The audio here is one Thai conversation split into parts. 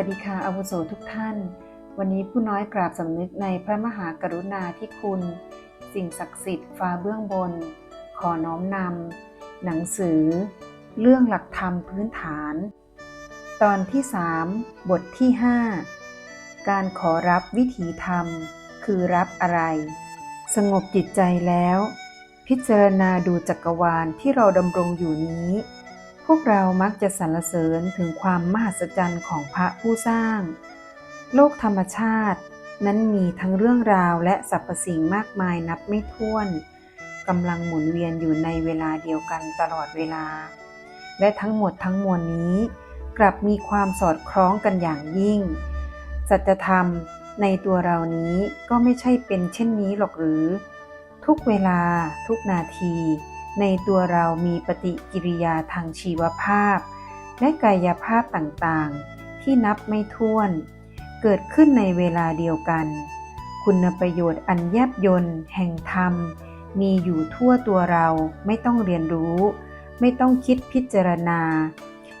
วัสดีค่ะอาวุโสทุกท่าน วันนี้ผู้น้อยกราบสำนึกในพระมหากรุณาธิคุณ สิ่งศักดิ์สิทธิ์ฟ้าเบื้องบน ขอน้อมนำหนังสือ เรื่องหลักธรรมพื้นฐาน ตอนที่ 3 บทที่ 5 การขอรับวิถีธรรม คือรับอะไร สงบจิตใจแล้ว พิจารณาดูจักรวาลที่เราดำรงอยู่นี้ พวกเรามักจะสรรเสริญถึงความมหัศจรรย์ของพระผู้สร้าง โลกธรรมชาติ นั้นมีทั้งเรื่องราวและสรรพสิ่งมากมายนับไม่ถ้วนกำลังหมุนเวียนอยู่ในเวลาเดียวกันตลอดเวลา และทั้งหมดทั้งมวลนี้ กลับมีความสอดคล้องกันอย่างยิ่ง สัจธรรมในตัวเรานี้ก็ไม่ใช่เป็นเช่นนี้หรอกหรือ ทุกเวลาทุกนาที ในตัวเรามีปฏิกิริยาทางชีวภาพ และกายภาพต่างๆ ที่นับไม่ถ้วน เกิดขึ้นในเวลาเดียวกัน คุณประโยชน์อันแยบยนต์แห่งธรรม มีอยู่ทั่วตัวเราไม่ต้องเรียนรู้ ไม่ต้องคิดพิจารณา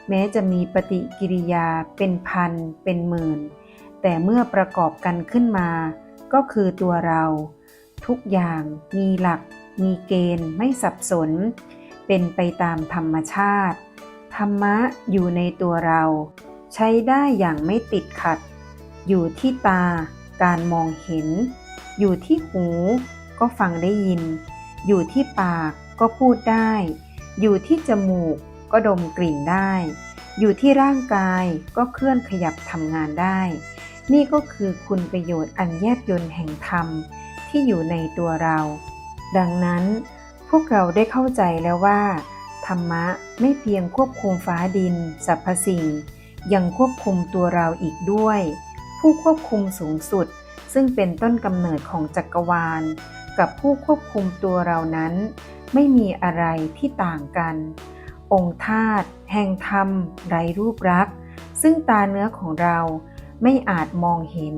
แม้จะมีปฏิกิริยาเป็นพัน เป็นหมื่น แต่เมื่อประกอบกันขึ้นมา ก็คือตัวเรา ทุกอย่างมีหลัก มีเกณฑ์ไม่สับสน เป็นไปตามธรรมชาติ ธรรมะอยู่ในตัวเรา ใช้ได้อย่างไม่ติดขัด อยู่ที่ตา การมองเห็น อยู่ที่หู ก็ฟังได้ยิน อยู่ที่ปากก็พูดได้ อยู่ที่จมูกก็ดมกลิ่นได้ อยู่ที่ร่างกายก็เคลื่อนขยับทำงานได้ นี่ก็คือคุณประโยชน์อันแยบยลแห่งธรรมที่อยู่ในตัวเรา ดังนั้นพวกเราได้เข้าใจแล้วว่า ธรรมะไม่เพียงควบคุมฟ้าดินสรรพสิ่ง ยังควบคุมตัวเราอีกด้วย ผู้ควบคุมสูงสุด ซึ่งเป็นต้นกำเนิดของจักรวาล กับผู้ควบคุมตัวเรานั้น ไม่มีอะไรที่ต่างกัน องค์ธาตุแห่งธรรม ไร้รูปรักษ์ซึ่งตาเนื้อของเราไม่อาจมองเห็น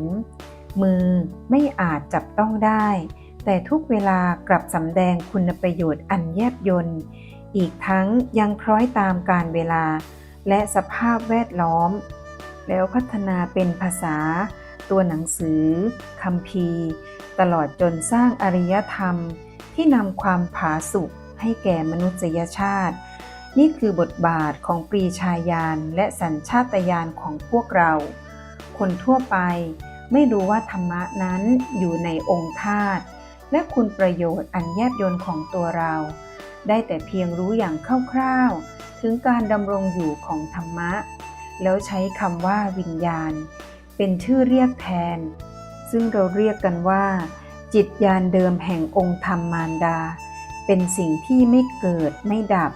มือไม่อาจจับต้องได้ แต่ทุกเวลากลับสำแดงคุณประโยชน์อันแยบยลอีกทั้งยังคล้อยตามการเวลา และสภาพแวดล้อม แล้วพัฒนาเป็นภาษา ตัวหนังสือคำพีตลอดจนสร้างอริยธรรมที่นำความผาสุกให้แก่มนุษยชาติ นี่คือบทบาทของปรีชาญาณและสัญชาตญาณของพวกเรา คนทั่วไปไม่รู้ว่าธรรมะนั้นอยู่ในองค์ธาตุ และคุณประโยชน์อันแยบยลของตัวเรา ได้แต่เพียงรู้อย่างคร่าวๆ ถึงการดำรงอยู่ของธรรมะ แล้วใช้คำว่าวิญญาณ เป็นชื่อเรียกแทน ซึ่งเราเรียกกันว่า จิตญาณเดิมแห่งองค์ธรรมมารดา เป็นสิ่งที่ไม่เกิดไม่ดับ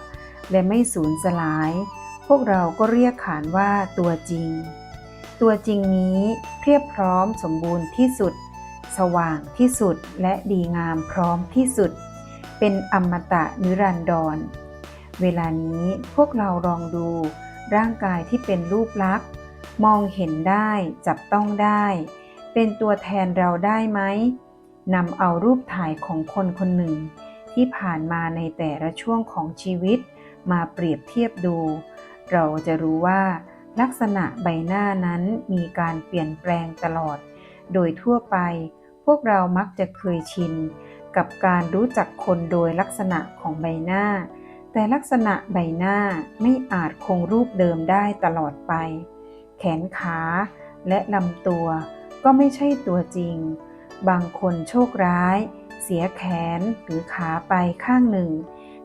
และไม่สูญสลาย พวกเราก็เรียกขานว่าตัวจริง ตัวจริงนี้เพียบพร้อมสมบูรณ์ที่สุด สว่างที่สุดและดีงามพร้อมที่สุด เป็นอมตะนิรันดร เวลานี้พวกเราลองดู ร่างกายที่เป็นรูปลักษณ์ มองเห็นได้จับต้องได้ เป็นตัวแทนเราได้ไหมนำเอารูปถ่ายของคนคนหนึ่ง ที่ผ่านมาในแต่ละช่วงของชีวิต มาเปรียบเทียบดู เราจะรู้ว่า ลักษณะใบหน้านั้นมีการเปลี่ยนแปลงตลอด โดยทั่วไป พวกเรามักจะเคยชิน กับการรู้จักคนโดยลักษณะของใบหน้า แต่ลักษณะใบหน้าไม่อาจคงรูปเดิมได้ตลอดไป แขนขาและลำตัว ก็ไม่ใช่ตัวจริง บางคนโชคร้าย เสียแขนหรือขาไปข้างหนึ่ง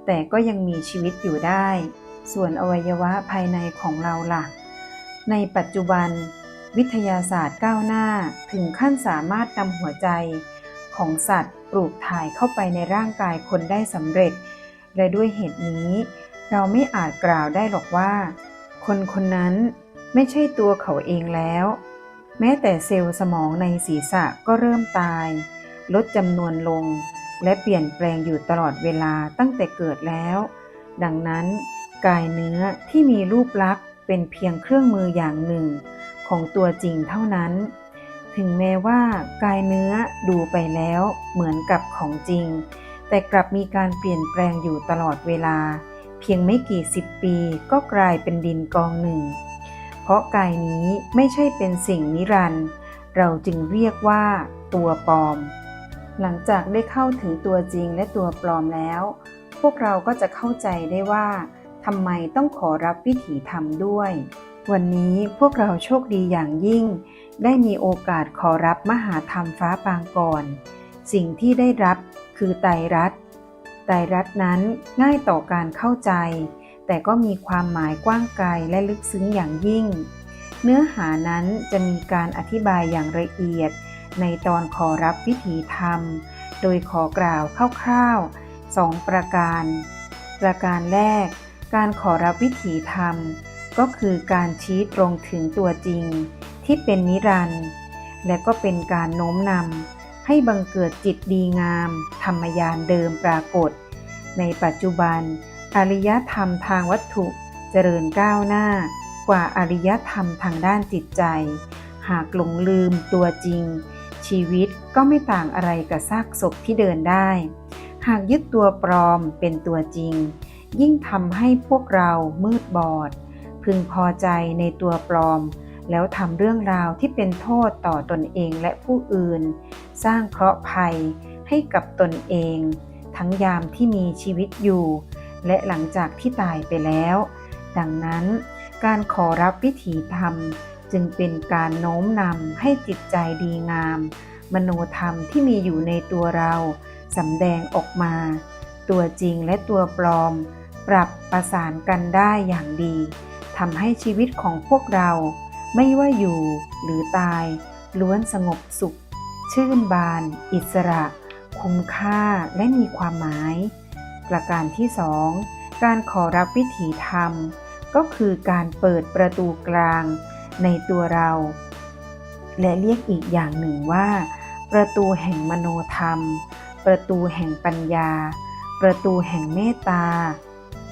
แต่ก็ยังมีชีวิตอยู่ได้ ส่วนอวัยวะภายในของเราล่ะ ในปัจจุบัน วิทยาศาสตร์ก้าวหน้าถึงขั้นสามารถนำหัวใจของสัตว์ปลูกถ่ายเข้าไปในร่างกายคนได้สำเร็จ และด้วยเหตุนี้ เราไม่อาจกล่าวได้หรอกว่า คนคนนั้นไม่ใช่ตัวเขาเองแล้ว แม้แต่เซลล์สมองในศีรษะก็เริ่มตาย ลดจำนวนลง และเปลี่ยนแปลงอยู่ตลอดเวลาตั้งแต่เกิดแล้ว ดังนั้น กายเนื้อที่มีรูปลักษณ์เป็นเพียงเครื่องมืออย่างหนึ่ง ของตัวจริงเท่านั้น ถึงแม้ว่ากายเนื้อดูไปแล้วเหมือนกับของจริง แต่กลับมีการเปลี่ยนแปลงอยู่ตลอดเวลา เพียงไม่กี่สิบปีก็กลายเป็นดินกองหนึ่ง เพราะกายนี้ไม่ใช่เป็นสิ่งนิรันดร์เราจึงเรียกว่าตัวปลอม หลังจากได้เข้าถึงตัวจริงและตัวปลอมแล้ว พวกเราก็จะเข้าใจได้ว่าทำไมต้องขอรับวิถีธรรมด้วย วันนี้พวกเราโชคดีอย่างยิ่ง ได้มีโอกาสขอรับมหาธรรมฟ้าปางก่อน สิ่งที่ได้รับคือไตรรัตน์ไตรรัตน์นั้นง่ายต่อการเข้าใจ แต่ก็มีความหมายกว้างไกลและลึกซึ้งอย่างยิ่ง เนื้อหานั้นจะมีการอธิบายอย่างละเอียด ในตอนขอรับวิถีธรรม โดยขอกล่าวคร่าวๆสองประการ ประการแรก การขอรับวิถีธรรม ก็คือการชี้ตรงถึงตัวจริง ที่เป็นนิรันดร์และก็เป็นการโน้มนำให้บังเกิดจิตดีงาม ธรรมยานเดิมปรากฏ ในปัจจุบัน อริยธรรมทางวัตถุเจริญก้าวหน้า กว่าอริยธรรมทางด้านจิตใจ หากหลงลืมตัวจริง ชีวิตก็ไม่ต่างอะไรกับซากศพที่เดินได้ หากยึดตัวปลอมเป็นตัวจริง ยิ่งทำให้พวกเรามืดบอด พึงพอใจในตัวปลอม แล้วทำเรื่องราวที่เป็นโทษต่อตนเองและผู้อื่น สร้างเคราะห์ภัยให้กับตนเอง ทั้งยามที่มีชีวิตอยู่ และหลังจากที่ตายไปแล้ว ดังนั้น การขอรับวิถีธรรมจึงเป็นการโน้มนำให้จิตใจดีงาม มโนธรรมที่มีอยู่ในตัวเราสำแดงออกมา ตัวจริงและตัวปลอม ปรับประสานกันได้อย่างดี ทำให้ชีวิตของพวกเราไม่ว่าอยู่หรือตาย ล้วนสงบสุข ชื่นบาน อิสระ คุ้มค่าและมีความหมาย ประการที่สองการขอรับวิถีธรรม ก็คือการเปิดประตูกลางในตัวเรา และเรียกอีกอย่างหนึ่งว่า ประตูแห่งมโนธรรม ประตูแห่งปัญญา ประตูแห่งเมตตา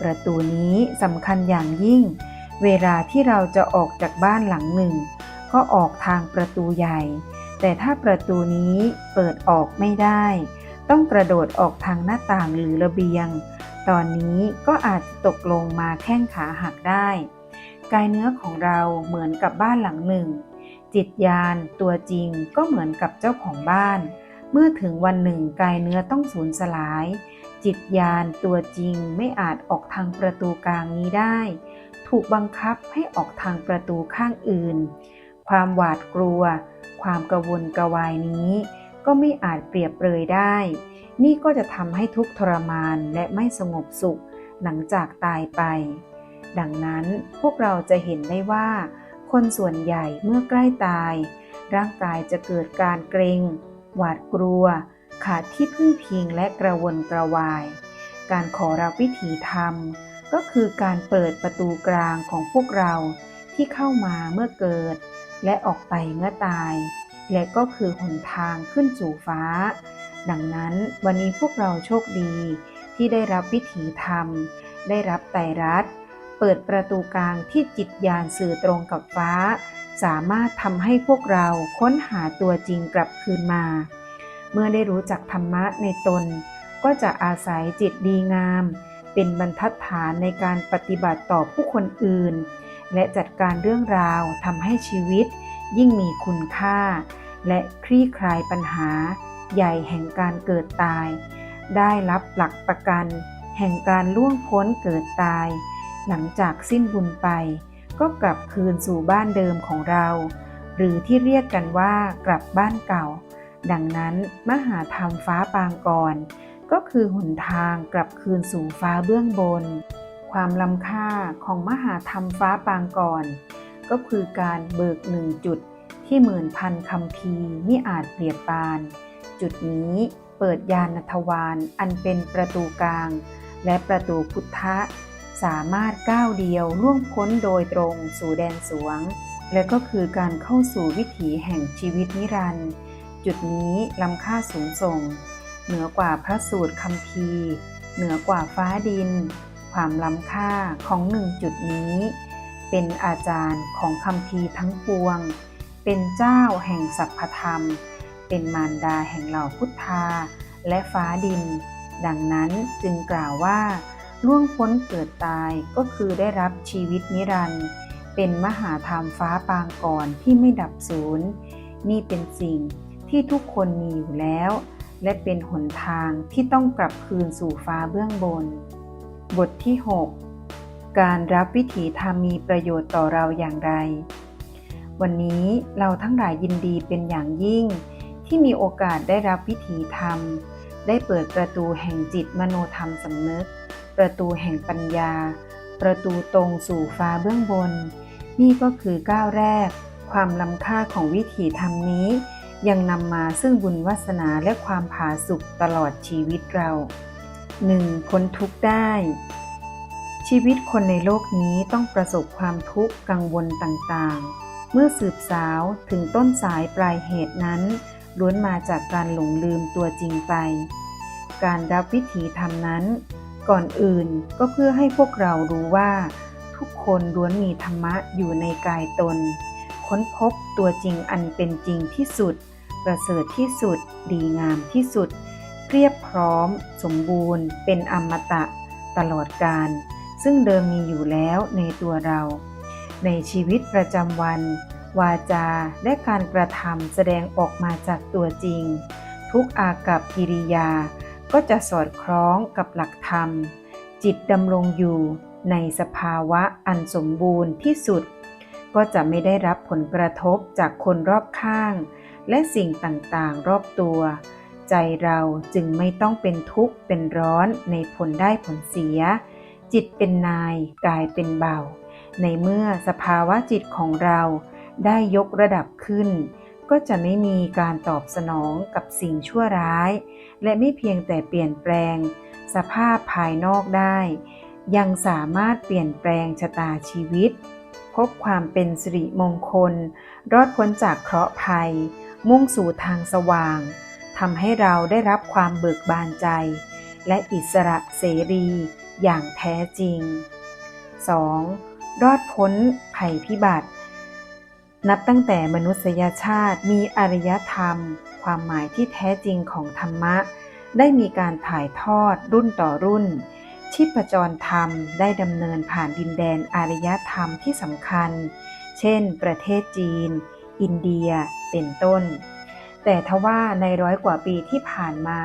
ประตูนี้สำคัญอย่างยิ่ง เวลาที่เราจะออกจากบ้านหลังหนึ่ง ก็ออกทางประตูใหญ่ แต่ถ้าประตูนี้เปิดออกไม่ได้ ต้องกระโดดออกทางหน้าต่างหรือระเบียง ตอนนี้ก็อาจตกลงมาแข้งขาหักได้ กายเนื้อของเราเหมือนกับบ้านหลังหนึ่ง จิตญาณตัวจริงก็เหมือนกับเจ้าของบ้าน เมื่อถึงวันหนึ่งกายเนื้อต้องสูญสลาย จิตญาณตัวจริงไม่อาจออกทางประตูกลางนี้ได้ ถูกบังคับให้ออกทางประตูข้างอื่น ความหวาดกลัว ความกระวนกระวายนี้ ก็ไม่อาจเปรียบเปรยได้ นี่ก็จะทำให้ทุกทรมานและไม่สงบสุขหลังจากตายไป ดังนั้นพวกเราจะเห็นได้ว่า คนส่วนใหญ่เมื่อใกล้ตาย ร่างกายจะเกิดการเกรง หวาดกลัว ขาดที่พึ่งพิงและกระวนกระวาย การขอรับวิถีธรรม ก็คือการเปิดประตูกลางของพวกเราที่เข้ามาเมื่อเกิด และออกไปเมื่อตาย และก็คือหนทางขึ้นสู่ฟ้า ดังนั้นวันนี้พวกเราโชคดี ที่ได้รับวิถีธรรม ได้รับไตรรัตเปิดประตูกลางที่จิตญาณสื่อตรงกับฟ้า สามารถทำให้พวกเราค้นหาตัวจริงกลับคืนมา เมื่อได้รู้จักธรรมะในตน ก็จะอาศัยจิตดีงาม เป็นบรรทัดฐานในการปฏิบัติต่อผู้คนอื่น และจัดการเรื่องราวทำให้ชีวิต ยิ่งมีคุณค่า และคลี่คลายปัญหา ใหญ่แห่งการเกิดตาย ได้รับหลักประกัน แห่งการล่วงพ้นเกิดตาย หลังจากสิ้นบุญไป ก็กลับคืนสู่บ้านเดิมของเรา หรือที่เรียกกันว่ากลับบ้านเก่า ดังนั้นมหาธรรมฟ้าปางก่อน ก็คือหนทางกลับคืนสู่ฟ้าเบื้องบน ความล้ำค่าของมหาธรรมฟ้าปางก่อน ก็คือการเบิกหนึ่งจุดที่หมื่นพันคำพีมิอาจเปรียบปาน จุดนี้เปิดยานทวารอันเป็นประตูกลาง และประตูพุทธะ สามารถก้าวเดียวล่วงพ้นโดยตรงสู่แดนสวง และก็คือการเข้าสู่วิถีแห่งชีวิตนิรันดร์จุดนี้ล้ำค่าสูงส่ง เหนือกว่าพระสูตรคำพีเหนือกว่าฟ้าดิน ความล้ำค่าของหนึ่งจุดนี้ เป็นอาจารย์ของคำพีทั้งปวง เป็นเจ้าแห่งสัพพธรรม เป็นมารดาแห่งเหล่าพุทธา และฟ้าดิน ดังนั้นจึงกล่าวว่าล่วงพ้นเกิดตายก็คือได้รับชีวิตนิรันดร์เป็นมหาธรรมฟ้าปางก่อนที่ไม่ดับสูญนี่เป็นสิ่งที่ทุกคนมีอยู่แล้ว และเป็นหนทางที่ต้องกลับคืนสู่ฟ้าเบื้องบน บทที่ 6 การรับวิถีธรรมมีประโยชน์ต่อเราอย่างไร วันนี้เราทั้งหลายยินดีเป็นอย่างยิ่ง ที่มีโอกาสได้รับวิถีธรรม ได้เปิดประตูแห่งจิตมโนธรรมสำนึก ประตูแห่งปัญญา ประตูตรงสู่ฟ้าเบื้องบน นี่ก็คือก้าวแรก ความล้ำค่าของวิถีธรรมนี้ ยังนำมาซึ่งบุญวาสนาและความผาสุกตลอดชีวิตเรา 1. พ้นทุกข์ได้ ชีวิตคนในโลกนี้ต้องประสบความทุกข์กังวลต่างๆ เมื่อสืบสาวถึงต้นสายปลายเหตุนั้น ล้วนมาจากการหลงลืมตัวจริงไป การรับวิถีธรรมนั้น ก่อนอื่นก็เพื่อให้พวกเรารู้ว่า ทุกคนล้วนมีธรรมะอยู่ในกายตน ค้นพบตัวจริงอันเป็นจริงที่สุด ประเสริฐที่สุด ดีงามที่สุด เรียบพร้อม สมบูรณ์ เป็นอมตะ ตลอดกาลซึ่งเดิมมีอยู่แล้วในตัวเรา ในชีวิตประจำวัน วาจาและการกระทำแสดงออกมาจากตัวจริง ทุกอากับกิริยา ก็จะสอดคล้องกับหลักธรรม จิตดำรงอยู่ในสภาวะอันสมบูรณ์ที่สุด ก็จะไม่ได้รับผลกระทบจากคนรอบข้าง และสิ่งต่างๆ รอบตัว ใจเราจึงไม่ต้องเป็นทุกข์เป็นร้อนในผลได้ผลเสีย จิตเป็นนายกายเป็นเบา ในเมื่อสภาวะจิตของเราได้ยกระดับขึ้น ก็จะไม่มีการตอบสนองกับสิ่งชั่วร้าย และไม่เพียงแต่เปลี่ยนแปลง สภาพภายนอกได้ ยังสามารถเปลี่ยนแปลงชะตาชีวิตพบความเป็นสิริมงคล รอดพ้นจากเคราะห์ภัย มุ่งสู่ทางสว่างทำให้เราได้รับความเบิกบานใจ และอิสระเสรีอย่างแท้จริง 2. รอดพ้นภัยพิบัติ นับตั้งแต่มนุษยชาติมีอารยธรรม ความหมายที่แท้จริงของธรรมะ ได้มีการถ่ายทอดรุ่นต่อรุ่น ชีพจรธรรมได้ดำเนินผ่านดินแดนอารยธรรมที่สำคัญ เช่น ประเทศจีน อินเดีย เป็นต้น แต่ทว่าในร้อยกว่าปีที่ผ่านมา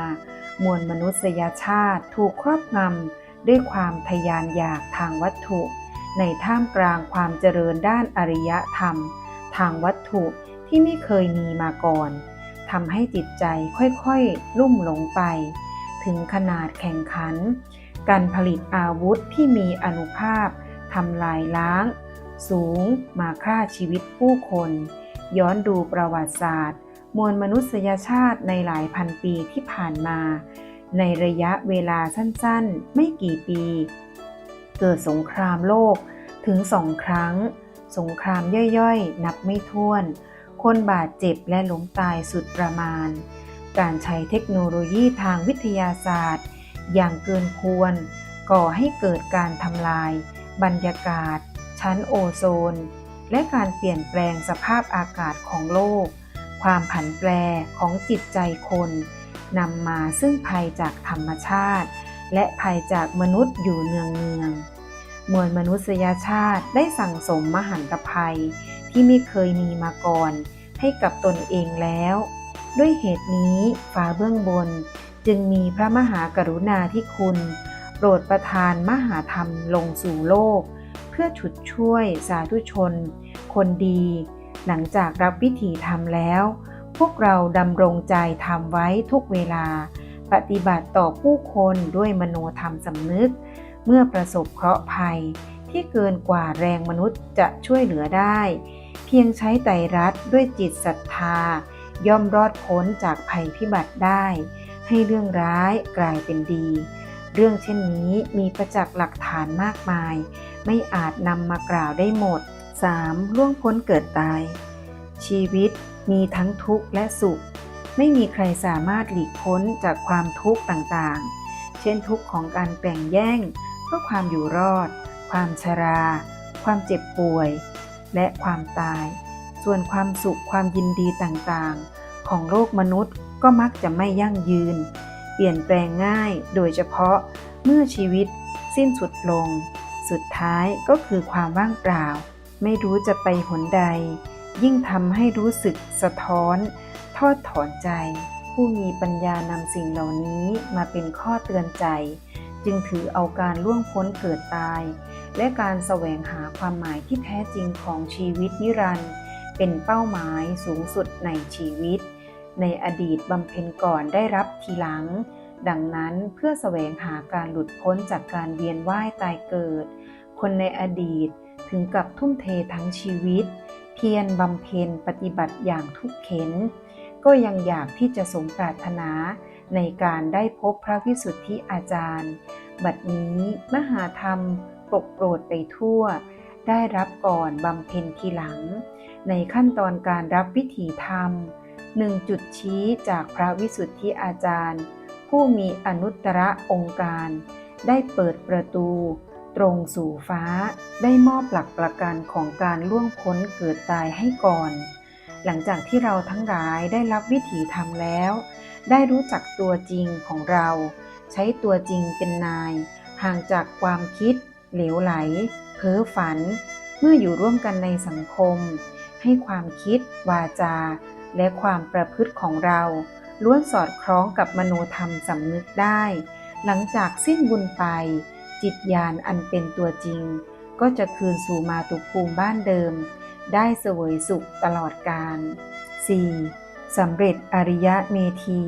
มวลมนุษยชาติถูกครอบงำด้วยความทยานอยากทางวัตถุ ในท่ามกลางความเจริญด้านอริยธรรม ทางวัตถุที่ไม่เคยมีมาก่อนทำให้จิตใจค่อยๆ ลุ่มหลงไป ถึงขนาดแข่งขัน การผลิตอาวุธที่มีอนุภาพทำลายล้าง สูงมาฆ่าชีวิตผู้คน ย้อนดูประวัติศาสตร์ มวลมนุษยชาติในหลายพันปีที่ผ่านมา ในระยะเวลาสั้นๆ ไม่กี่ปี เกิดสงครามโลกถึงสองครั้ง สงครามย่อยๆ นับไม่ถ้วน คนบาดเจ็บและล้มตายสุดประมาณ การใช้เทคโนโลยีทางวิทยาศาสตร์ อย่างเกินควร ก่อให้เกิดการทำลาย บรรยากาศ ชั้นโอโซน และการเปลี่ยนแปลงสภาพอากาศของโลก ความผันแปรของจิตใจคนนำมาซึ่งภัยจากธรรมชาติ และภัยจากมนุษย์อยู่เนืองเนืองมวลมนุษยชาติได้สั่งสมมหันตภัย ที่ไม่เคยมีมาก่อน ให้กับตนเองแล้ว ด้วยเหตุนี้ฟ้าเบื้องบน จึงมีพระมหากรุณาธิคุณ โปรดประทานมหาธรรมลงสู่โลก เพื่อฉุดช่วยสาธุชน คนดี หลังจากรับวิถีธรรมแล้ว พวกเราดำรงใจทำไว้ทุกเวลา ปฏิบัติต่อผู้คนด้วยมโนธรรมสำนึก เมื่อประสบเคราะห์ภัย ที่เกินกว่าแรงมนุษย์จะช่วยเหลือได้ เพียงใช้ไตรัตด้วยจิตศรัทธา ย่อมรอดพ้นจากภัยพิบัติได้ ให้เรื่องร้ายกลายเป็นดี เรื่องเช่นนี้มีประจักษ์หลักฐานมากมาย ไม่อาจนำมากล่าวได้หมด 3. ล่วงพ้นเกิดตาย ชีวิตมีทั้งทุกข์และสุข ไม่มีใครสามารถหลีกพ้นจากความทุกข์ต่างๆ เช่นทุกข์ของการแกล่งแย่งเพื่อความอยู่รอด ความชรา ความเจ็บป่วย และความตาย ส่วนความสุขความยินดีต่างๆ ของโลกมนุษย์ก็มักจะไม่ยั่งยืน เปลี่ยนแปลงง่ายโดยเฉพาะเมื่อชีวิตสิ้นสุดลง สุดท้ายก็คือความว่างเปล่า ไม่รู้จะไปหนใด ยิ่งทำให้รู้สึกสะท้อน ทอดถอนใจ ผู้มีปัญญานำสิ่งเหล่านี้มาเป็นข้อเตือนใจ จึงถือเอาการล่วงพ้นเกิดตาย และการแสวงหาความหมายที่แท้จริงของชีวิตนิรันดร์เป็นเป้าหมายสูงสุดในชีวิต ในอดีตบำเพ็ญก่อนได้รับทีหลัง ดังนั้นเพื่อแสวงหาการหลุดพ้นจากการเวียนว่ายตายเกิด คนในอดีตถึงกับทุ่มเททั้งชีวิต เพียรบำเพ็ญปฏิบัติอย่างทุกเข็น ก็ยังอยากที่จะสมปรารถนาในการได้พบพระวิสุทธิอาจารย์ บัดนี้มหาธรรมปกโปรดไปทั่ว ได้รับก่อนบำเพ็ญทีหลัง ในขั้นตอนการรับวิถีธรรมหนึ่งจุดชี้จากพระวิสุทธิอาจารย์ ผู้มีอนุตตรองค์การ ได้เปิดประตู ตรงสู่ฟ้าได้มอบหลักประกันของการล่วงพ้นเกิดตายให้ก่อน หลังจากที่เราทั้งหลายได้รับวิถีธรรมแล้ว ได้รู้จักตัวจริงของเรา ใช้ตัวจริงเป็นนาย ห่างจากความคิด เหลวไหล เพ้อฝัน เมื่ออยู่ร่วมกันในสังคม ให้ความคิด วาจา และความประพฤติของเรา ล้วนสอดคล้องกับมโนธรรมสำนึกได้ หลังจากสิ้นบุญไป จิตญาณอันเป็นตัวจริง ก็จะคืนสู่มาตุภูมิบ้านเดิม ได้เสวยสุขตลอดกาล 4. สำเร็จอริยะเมธี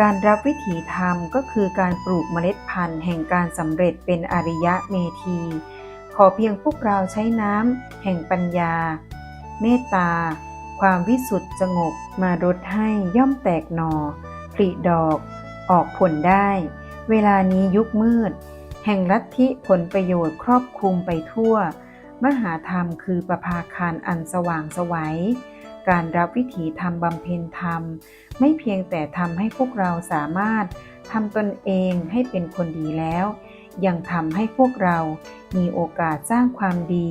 การรับวิถีธรรมก็คือการปลูกเมล็ดพันธุ์แห่งการสำเร็จเป็นอริยะเมธี ขอเพียงพวกเราใช้น้ำแห่งปัญญา เมตตา ความวิสุทธิสงบมารดให้ย่อมแตกหนอผลิดอก ออกผลได้ เวลานี้ยุคมืด แห่งลัทธิผลประโยชน์ครอบคลุมไปทั่ว มหาธรรมคือประภาคารอันสว่างสวัยการรับวิถีธรรมบำเพ็ญธรรม ไม่เพียงแต่ทำให้พวกเราสามารถทำตนเองให้เป็นคนดีแล้ว ยังทำให้พวกเรามีโอกาสสร้างความดี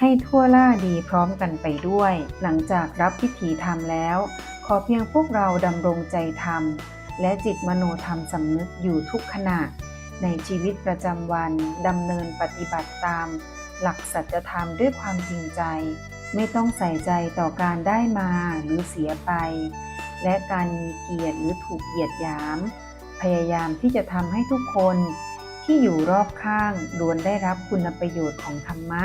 ให้ทั่วล่าดีพร้อมกันไปด้วย หลังจากรับพิธีธรรมแล้ว ขอเพียงพวกเราดำรงใจธรรม และจิตมโนธรรมสำนึกอยู่ทุกขณะ ในชีวิตประจำวันดำเนินปฏิบัติตาม หลักสัจธรรมด้วยความจริงใจ ไม่ต้องใส่ใจต่อการได้มาหรือเสียไป และการมีเกียรติหรือถูกเหยียดหยาม พยายามที่จะทำให้ทุกคน ที่อยู่รอบข้างล้วนได้รับคุณประโยชน์ของธรรมะ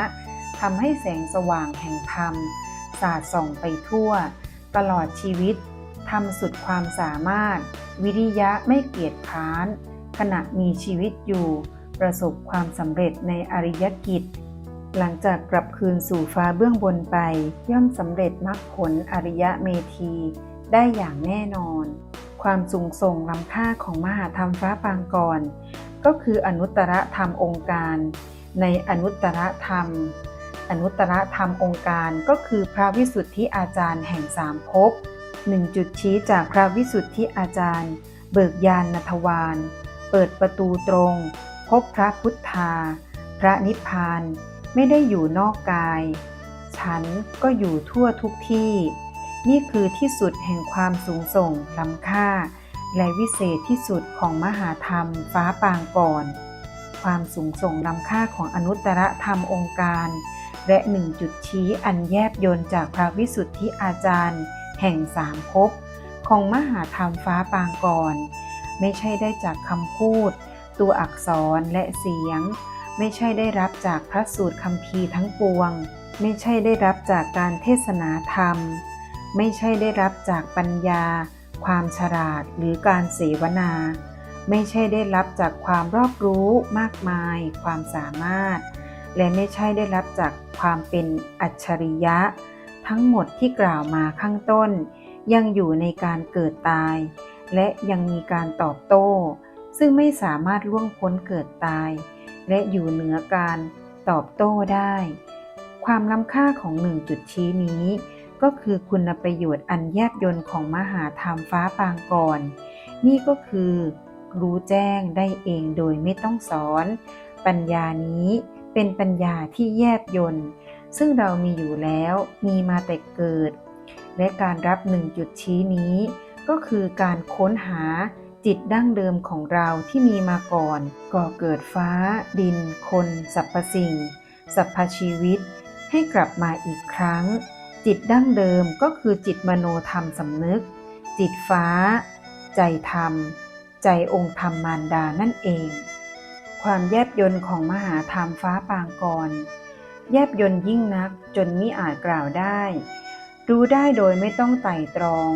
ทำให้แสงสว่างแห่งธรรม สาดส่องไปทั่ว ตลอดชีวิตทำสุดความสามารถ วิริยะไม่เกียจค้าน ขณะมีชีวิตอยู่ ประสบความสำเร็จในอริยกิจ หลังจากกลับคืนสู่ฟ้าเบื้องบนไป ย่อมสำเร็จมรรคผลอริยเมธีได้อย่างแน่นอน ความสูงส่งล้ำค่าของมหาธรรมฟ้าปางก่อนก็คืออนุตตรธรรมองค์การ ในอนุตตรธรรม อนุตตรธรรมองค์การก็คือพระวิสุทธิอาจารย์แห่งสามภพหนึ่งจุดชี้จากพระวิสุทธิอาจารย์ เบิกยานนทวาน เปิดประตูตรง พบพระพุทธา พระนิพพานไม่ได้อยู่นอกกาย ฉันก็อยู่ทั่วทุกที่ นี่คือที่สุดแห่งความสูงส่งล้ำค่า และวิเศษที่สุดของมหาธรรมฟ้าปางก่อน ความสูงส่งล้ำค่าของอนุตตรธรรมองค์การ และหนึ่งจุดชี้อันแยบยนต์จากพระวิสุทธิอาจารย์ แห่งสามภพของมหาธรรมฟ้าปางก่อน ไม่ใช่ได้จากคำพูด ตัวอักษรและเสียง ไม่ใช่ได้รับจากพระสูตรคัมภีทั้งปวง ไม่ใช่ได้รับจากการเทศนาธรรม ไม่ใช่ได้รับจากปัญญา ความฉลาดหรือการเสวนา ไม่ใช่ได้รับจากความรอบรู้มากมาย ความสามารถ และไม่ใช่ได้รับจากความเป็นอัจฉริยะ ทั้งหมดที่กล่าวมาข้างต้น ยังอยู่ในการเกิดตาย และยังมีการตอบโต้ ซึ่งไม่สามารถล่วงพ้นเกิดตาย และอยู่เหนือการตอบโต้ได้ ความล้ำค่าของหนึ่งจุดชี้นี้ ก็คือคุณประโยชน์อันแยบยนต์ของมหาธรรมฟ้าปางก่อน นี่ก็คือ รู้แจ้งได้เองโดยไม่ต้องสอน ปัญญานี้ เป็นปัญญาที่แยบยนต์ซึ่งเรามีอยู่แล้วมีมาแต่เกิด และการรับหนึ่งจุดชี้นี้ ก็คือการค้นหาจิตดั้งเดิมของเราที่มีมาก่อน ก่อเกิดฟ้า ดิน คนสรรพสิ่งสรรพชีวิต ให้กลับมาอีกครั้ง จิตดั้งเดิมก็คือจิตมโนธรรมสำนึก จิตฟ้า ใจธรรม ใจองค์ธรรมมารดานั่นเอง ความแยบยนต์ของมหาธรรมฟ้าปางกร แยบยนต์ยิ่งนักจนมิอาจกล่าวได้ รู้ได้โดยไม่ต้องไต่ตรอง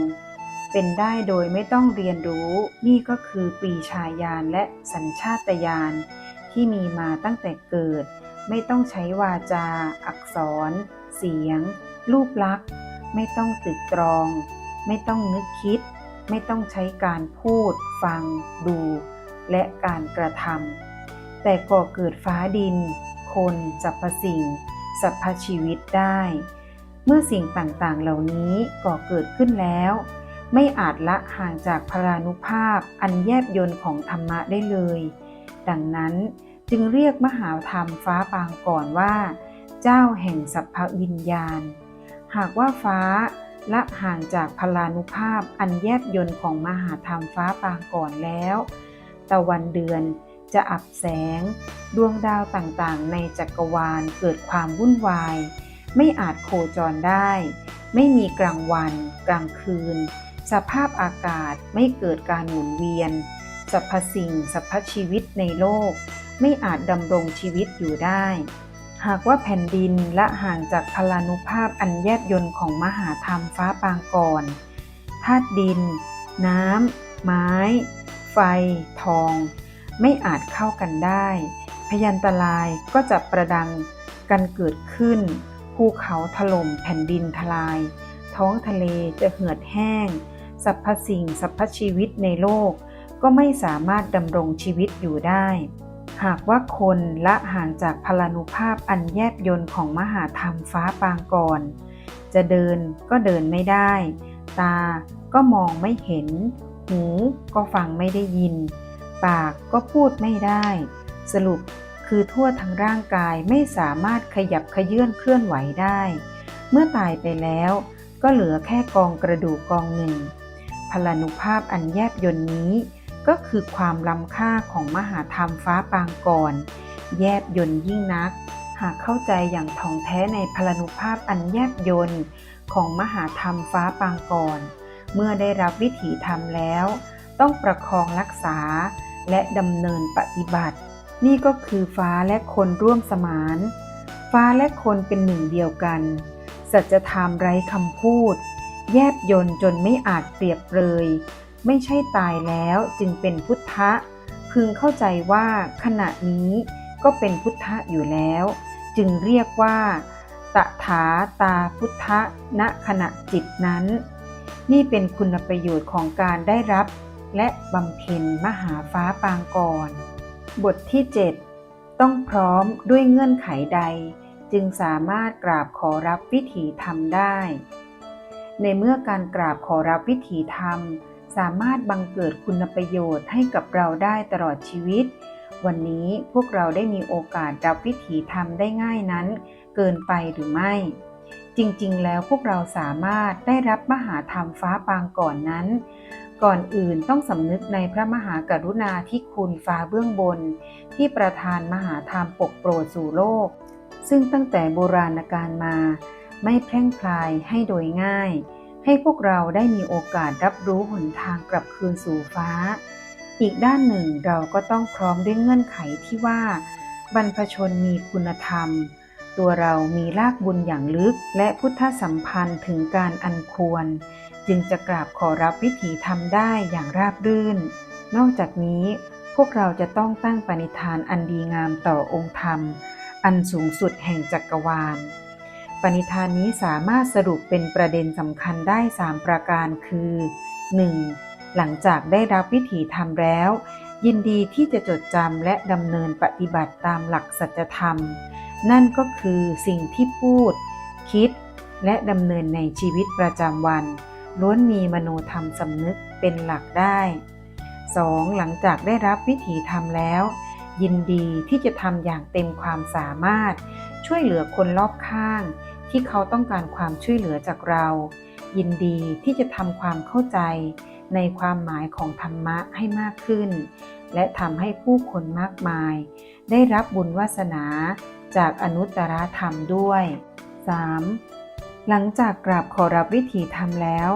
เป็นได้โดยไม่ต้องเรียนรู้นี่ก็คือปีชาญาณและสัญชาตญาณที่มีมาตั้งแต่เกิด ไม่ต้องใช้วาจา อักษร เสียง รูปลักษณ์ ไม่ต้องตึกตรอง ไม่ต้องนึกคิด ไม่ต้องใช้การพูด ฟัง ดู และการกระทำ แต่ก่อเกิดฟ้าดิน คนสรรพสิ่งสรรพชีวิตได้ เมื่อสิ่งต่างๆเหล่านี้ก่อเกิดขึ้นแล้ว ไม่อาจละห่างจากพลานุภาพอันแยบยนต์ของธรรมะได้เลย ดังนั้นจึงเรียกมหาธรรมฟ้าปางก่อนว่า เจ้าแห่งสัพพวิญญาณ หากว่าฟ้าละห่างจากพลานุภาพอันแยบยนต์ของมหาธรรมฟ้าปางก่อนแล้ว ตะวันเดือน จะอับแสง ดวงดาวต่างๆ ในจักรวาลเกิดความวุ่นวาย ไม่อาจโคจรได้ ไม่มีกลางวัน กลางคืน สภาพอากาศไม่เกิดการหมุนเวียนสรรพสิ่งสรรพชีวิตในโลก ไม่อาจดำรงชีวิตอยู่ได้ หากว่าแผ่นดินละห่างจากพลานุภาพอันแยบยนต์ของมหาธรรมฟ้าปางก่อนธาตุดิน น้ำ ไม้ ไฟ ทอง ไม่อาจเข้ากันได้ พยันตรายก็จะประดังกันเกิดขึ้น ภูเขาถล่มแผ่นดินทลาย ท้องทะเลจะเหือดแห้งสรรพสิ่งสรรพชีวิตในโลก ก็ไม่สามารถดำรงชีวิตอยู่ได้ หากว่าคนละห่างจากพลานุภาพอันแยบยนต์ของมหาธรรมฟ้าปางก่อน จะเดินก็เดินไม่ได้ ตาก็มองไม่เห็น หูก็ฟังไม่ได้ยิน ปากก็พูดไม่ได้ สรุปคือทั่วทั้งร่างกายไม่สามารถขยับขยื่นเคลื่อนไหวได้ เมื่อตายไปแล้วก็เหลือแค่กองกระดูกกองหนึ่ง พลานุภาพอันแยบยนต์นี้ ก็คือความล้ำค่าของมหาธรรมฟ้าปางก่อน แยบยนต์ยิ่งนัก หากเข้าใจอย่างท่องแท้ในพลานุภาพอันแยบยนต์ของมหาธรรมฟ้าปางก่อน เมื่อได้รับวิถีธรรมแล้ว ต้องประคองรักษา และดำเนินปฏิบัติ นี่ก็คือฟ้าและคนร่วมสมาน ฟ้าและคนเป็นหนึ่งเดียวกัน สัจธรรมไร้คำพูด แยบยนจนไม่อาจเปรียบเปรยไม่ใช่ตายแล้วจึงเป็นพุทธะ พึงเข้าใจว่าขณะนี้ก็เป็นพุทธะอยู่แล้ว จึงเรียกว่าตถาตาพุทธะณขณะจิตนั้น นี่เป็นคุณประโยชน์ของการได้รับ และบำเพ็ญมหาฟ้าปางก่อน บทที่ 7 ต้องพร้อมด้วยเงื่อนไขใด จึงสามารถกราบขอรับวิถีธรรมได้ ในเมื่อการกราบขอรับวิถีธรรม สามารถบังเกิดคุณประโยชน์ให้กับเราได้ตลอดชีวิต วันนี้พวกเราได้มีโอกาสรับวิถีธรรมได้ง่ายนั้น เกินไปหรือไม่จริงๆ แล้วพวกเราสามารถได้รับมหาธรรมฟ้าปางก่อนนั้น ก่อนอื่นต้องสำนึกในพระมหากรุณาธิคุณฟ้าเบื้องบน ที่ประทานมหาธรรมปกโปรดสู่โลก ซึ่งตั้งแต่โบราณกาลมา ไม่แพร่งพลายให้โดยง่าย ให้พวกเราได้มีโอกาสรับรู้หนทางกลับคืนสู่ฟ้า อีกด้านหนึ่งเราก็ต้องพร้อมด้วยเงื่อนไขที่ว่า บรรพชนมีคุณธรรม ตัวเรามีรากบุญอย่างลึกและพุทธสัมพันธ์ถึงการอันควร จึงจะกราบขอรับวิถีธรรมได้อย่างราบรื่น นอกจากนี้พวกเราจะต้องตั้งปณิธานอันดีงามต่อองค์ธรรม อันสูงสุดแห่งจักรวาล ปณิธานนี้สามารถสรุปเป็นประเด็นสำคัญได้ 3 ประการคือ 1. หลังจากได้รับวิถีธรรมแล้ว ยินดีที่จะจดจำและดำเนินปฏิบัติตามหลักสัจธรรม นั่นก็คือสิ่งที่พูด คิด และดำเนินในชีวิตประจำวัน ล้วนมีมโนธรรมสำนึกเป็นหลักได้ 2. หลังจากได้รับวิถีธรรมแล้ว ยินดีที่จะทำอย่างเต็มความสามารถ ช่วยเหลือคนรอบข้าง ที่เขาต้องการความช่วยเหลือจากเรา ยินดีที่จะทำความเข้าใจ ในความหมายของธรรมะให้มากขึ้น และทำให้ผู้คนมากมาย ได้รับบุญวาสนาจากอนุตตรธรรมด้วย 3. หลังจากกราบขอรับวิถีธรรมแล้ว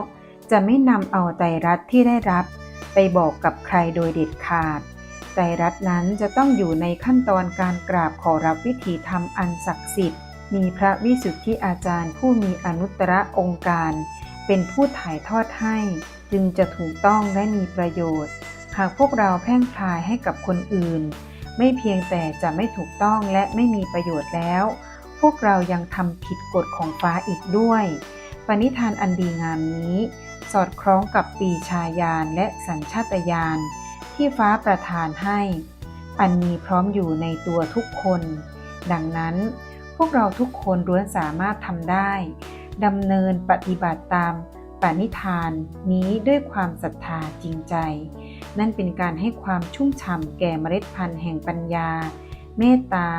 จะไม่นำเอาไตรัตที่ได้รับ ไปบอกกับใครโดยเด็ดขาดไตรัตน์นั้นจะต้องอยู่ในขั้นตอนการกราบขอรับวิถีธรรมอันศักดิ์สิทธิ์ มีพระวิสุทธิอาจารย์ผู้มีอนุตตรองค์การ เป็นผู้ถ่ายทอดให้ จึงจะถูกต้องและมีประโยชน์ หากพวกเราแพร่งพลายให้กับคนอื่น ไม่เพียงแต่จะไม่ถูกต้องและไม่มีประโยชน์แล้ว พวกเรายังทำผิดกฎของฟ้าอีกด้วย ปณิธานอันดีงามนี้ สอดคล้องกับปีชายานและสัญชาตญาณที่ฟ้าประทานให้ อันมีพร้อมอยู่ในตัวทุกคน ดังนั้น พวกเราทุกคนล้วนสามารถทำได้ดำเนินปฏิบัติตามปณิธานนี้ด้วยความศรัทธาจริงใจ นั่นเป็นการให้ความชุ่มฉ่ำแก่เมล็ดพันธุ์แห่งปัญญา เมตตา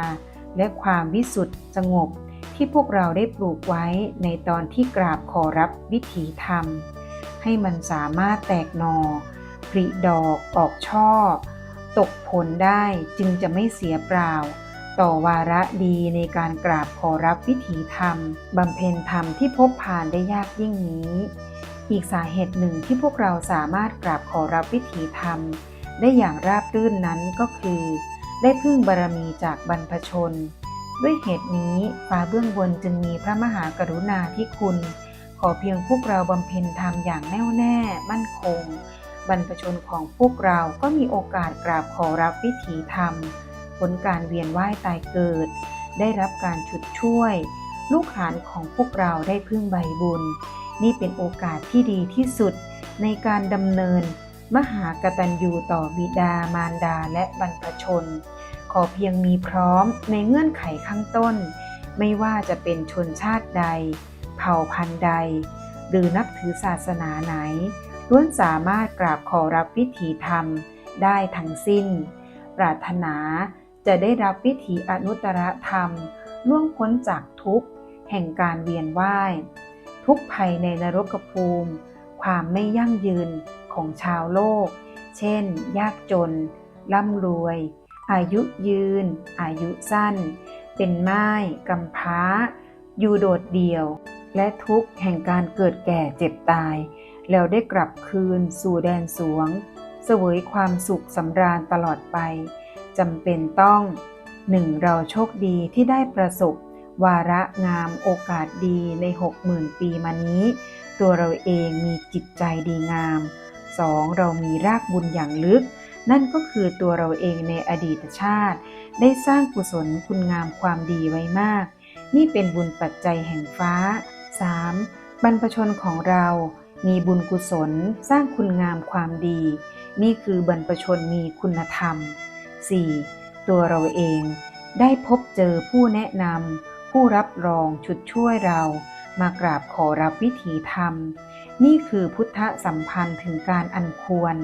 และความวิสุทธิ์สงบที่พวกเราได้ปลูกไว้ในตอนที่กราบขอรับวิถีธรรม ให้มันสามารถแตกหนอผลิดอกออกช่อ ตกผลได้จึงจะไม่เสียเปล่า ต่อวาระดีในการกราบขอรับวิถีธรรมบำเพ็ญธรรมที่พบผ่านได้ยากยิ่งนี้ อีกสาเหตุหนึ่งที่พวกเราสามารถกราบขอรับวิถีธรรม ได้อย่างราบรื่นนั้นก็คือ ได้พึ่งบารมีจากบรรพชน ด้วยเหตุนี้ฟ้าเบื้องบนจึงมีพระมหากรุณาธิคุณ ขอเพียงพวกเราบำเพ็ญธรรมอย่างแน่วแน่มั่นคง บรรพชนของพวกเราก็มีโอกาสกราบขอรับวิถีธรรมผลการเวียนว่ายตายเกิด ได้รับการฉุดช่วย ลูกหลานของพวกเราได้พึ่งใบบุญ นี่เป็นโอกาสที่ดีที่สุดในการดำเนิน มหากตัญญูต่อบิดามารดาและบรรพชน ขอเพียงมีพร้อมในเงื่อนไขข้างต้น ไม่ว่าจะเป็นชนชาติใด เผ่าพันธุ์ใด หรือนับถือศาสนาไหนล้วนสามารถกราบขอรับวิถีธรรมได้ทั้งสิ้น ปรารถนาจะได้รับวิถีอนุตตรธรรม ล่วงพ้นจากทุกข์ แห่งการเวียนว่าย ทุกภัยในนรกภูมิ ความไม่ยั่งยืน ของชาวโลก เช่น ยากจน ร่ำรวย อายุยืน อายุสั้น เป็นไม้กำพร้า อยู่โดดเดี่ยว และทุกข์แห่งการเกิดแก่เจ็บตาย แล้วได้กลับคืนสู่แดนสวง เสวยความสุขสำราญตลอดไปจำเป็นต้องหนึ่งเราโชคดีที่ได้ประสบ วาระงามโอกาสดีในหกหมื่นปีมานี้ ตัวเราเองมีจิตใจดีงาม 2. เรามีรากบุญอย่างลึก นั่นก็คือตัวเราเองในอดีตชาติ ได้สร้างกุศลคุณงามความดีไว้มาก นี่เป็นบุญปัจจัยแห่งฟ้า 3. บรรพชนของเรามีบุญกุศลสร้างคุณงามความดี นี่คือบรรพชนมีคุณธรรม 4. ตัวเราเองได้พบเจอผู้แนะนำผู้รับรองชุดช่วยเรา มากราบขอรับวิถีธรรม นี่คือพุทธสัมพันธ์ถึงการอันควร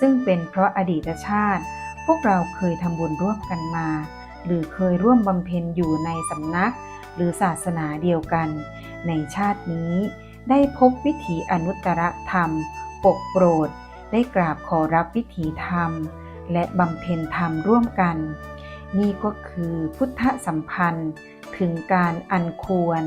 ซึ่งเป็นเพราะอดีตชาติ พวกเราเคยทำบุญร่วมกันมา หรือเคยร่วมบำเพ็ญอยู่ในสำนัก หรือศาสนาเดียวกัน ในชาตินี้ ได้พบวิถีอนุตตรธรรม ปกโปรด ได้กราบขอรับวิถีธรรม และบำเพ็ญธรรมร่วมกัน นี่ก็คือพุทธสัมพันธ์ถึงการอันควร